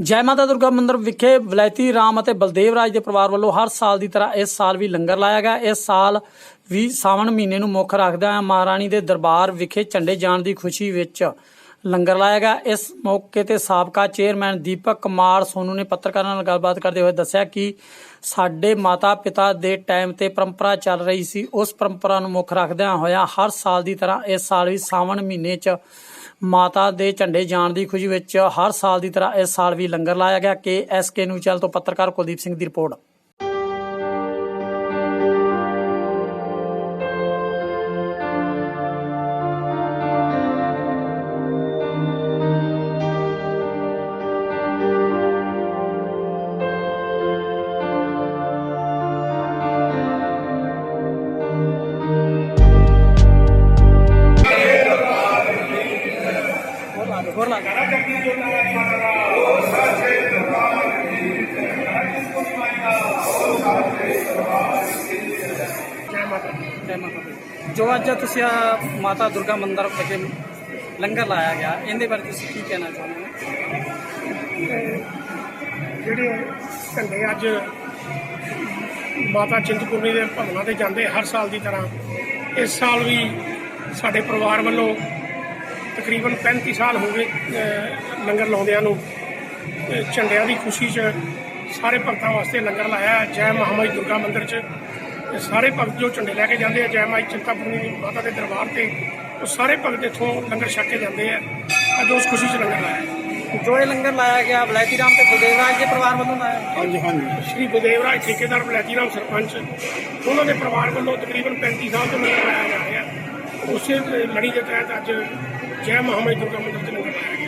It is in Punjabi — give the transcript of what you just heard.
ਜੈ ਮਾਤਾ ਦੁਰਗਾ ਮੰਦਿਰ ਵਿਖੇ ਵਲੈਤੀ ਰਾਮ ਅਤੇ ਬਲਦੇਵ ਰਾਜ ਦੇ ਪਰਿਵਾਰ ਵੱਲੋਂ ਹਰ ਸਾਲ ਦੀ ਤਰ੍ਹਾਂ ਇਸ ਸਾਲ ਵੀ ਲੰਗਰ ਲਾਇਆ ਗਿਆ। ਇਸ ਸਾਲ ਵੀ ਸਾਵਣ ਮਹੀਨੇ ਨੂੰ ਮੁੱਖ ਰੱਖਦਿਆਂ ਮਹਾਰਾਣੀ ਦੇ ਦਰਬਾਰ ਵਿਖੇ ਝੰਡੇ ਜਾਣ ਦੀ ਖੁਸ਼ੀ ਵਿੱਚ ਲੰਗਰ ਲਾਇਆ ਗਿਆ। ਇਸ ਮੌਕੇ ਤੇ ਸਾਬਕਾ ਚੇਅਰਮੈਨ ਦੀਪਕ ਕੁਮਾਰ ਸੋਨੂ ਨੇ ਪੱਤਰਕਾਰਾਂ ਨਾਲ ਗੱਲਬਾਤ ਕਰਦੇ ਹੋਏ ਦੱਸਿਆ ਕਿ ਸਾਡੇ ਮਾਤਾ ਪਿਤਾ ਦੇ ਟਾਈਮ ਤੇ ਪਰੰਪਰਾ ਚੱਲ ਰਹੀ ਸੀ। ਉਸ ਪਰੰਪਰਾ ਨੂੰ ਮੁੱਖ ਰੱਖਦਿਆਂ ਹੋਇਆ ਹਰ ਸਾਲ ਦੀ ਤਰ੍ਹਾਂ ਇਸ ਸਾਲ ਵੀ ਸਾਵਣ ਮਹੀਨੇ 'ਚ ਮਾਤਾ ਦੇ ਝੰਡੇ ਜਾਣ ਦੀ ਖੁਸ਼ੀ ਵਿੱਚ ਹਰ ਸਾਲ ਦੀ ਤਰ੍ਹਾਂ ਇਸ ਸਾਲ ਵੀ ਲੰਗਰ ਲਾਇਆ ਗਿਆ। ਕੇ ਐਸਕੇ ਨਿਊਜ਼ ਚੈਨਲ ਤੋਂ ਪੱਤਰਕਾਰ ਕੁਲਦੀਪ ਸਿੰਘ ਦੀ ਰਿਪੋਰਟ। ਹੋਰ ਲਾ ਜੈ ਮਾਤਾ ਦੀ। ਜੈ ਮਾਤਾ ਦੀ। ਜੋ ਅੱਜ ਤੁਸੀਂ ਆਹ ਮਾਤਾ ਦੁਰਗਾ ਮੰਦਿਰ ਵਿਖੇ ਲੰਗਰ ਲਾਇਆ ਗਿਆ ਇਹਦੇ ਬਾਰੇ ਤੁਸੀਂ ਕੀ ਕਹਿਣਾ ਚਾਹੁੰਦੇ ਹੋ ਜਿਹੜੇ ਝੰਡੇ ਅੱਜ ਮਾਤਾ ਚਿੰਤਪੁਰਨੀ ਦੇ ਭਵਨਾਂ ਤੇ ਜਾਂਦੇ ਹਰ ਸਾਲ ਦੀ ਤਰ੍ਹਾਂ ਇਸ ਸਾਲ ਵੀ ਸਾਡੇ ਪਰਿਵਾਰ ਵੱਲੋਂ ਤਕਰੀਬਨ 35 ਸਾਲ ਹੋ ਗਏ ਲੰਗਰ ਲਾਉਂਦਿਆਂ ਨੂੰ। ਝੰਡਿਆਂ ਦੀ ਖੁਸ਼ੀ 'ਚ ਸਾਰੇ ਭਗਤਾਂ ਵਾਸਤੇ ਲੰਗਰ ਲਾਇਆ ਹੈ। ਜੈ ਮਹਾਮਾਈ ਦੁਰਗਾ ਮੰਦਿਰ 'ਚ। ਤੇ ਸਾਰੇ ਭਗਤ ਜੋ ਝੰਡੇ ਲੈ ਕੇ ਜਾਂਦੇ ਆ ਜੈ ਮਾਈ ਚਿੰਤਾਪੁਰਨੀ ਦੀ ਮਾਤਾ ਦੇ ਦਰਬਾਰ ਤੇ ਉਹ ਸਾਰੇ ਭਗਤ ਇੱਥੋਂ ਲੰਗਰ ਛਕ ਕੇ ਜਾਂਦੇ ਆ। ਅੱਜ ਉਸ ਖੁਸ਼ੀ 'ਚ ਲੰਗਰ ਲਾਇਆ ਹੈ। ਜੋ ਇਹ ਲੰਗਰ ਲਾਇਆ ਗਿਆ ਵਲੈਤੀ ਰਾਮ ਤੇ ਬਲਦੇਵ ਰਾਜ ਦੇ ਪਰਿਵਾਰ ਵੱਲੋਂ ਲਾਇਆ? ਹਾਂਜੀ ਹਾਂਜੀ। ਸ਼੍ਰੀ ਬਲਦੇਵ ਰਾਜ ਠੇਕੇਦਾਰ ਬਲੈਤੀ ਰਾਮ ਸਰਪੰਚ ਉਹਨਾਂ ਦੇ ਪਰਿਵਾਰ ਵੱਲੋਂ ਤਕਰੀਬਨ 35 ਸਾਲ ਤੋਂ ਲੰਗਰ ਲਾਇਆ ਜਾ ਰਿਹਾ ਉਸੇ ਲੜੀ ਦੇ ਤਹਿਤ ਅੱਜ ਜੈ ਮਹਾਮਾਈ ਦੁਰਗਾ ਮੰਦਿਰ ਚ ਲੰਗਰ ਲਾਇਆ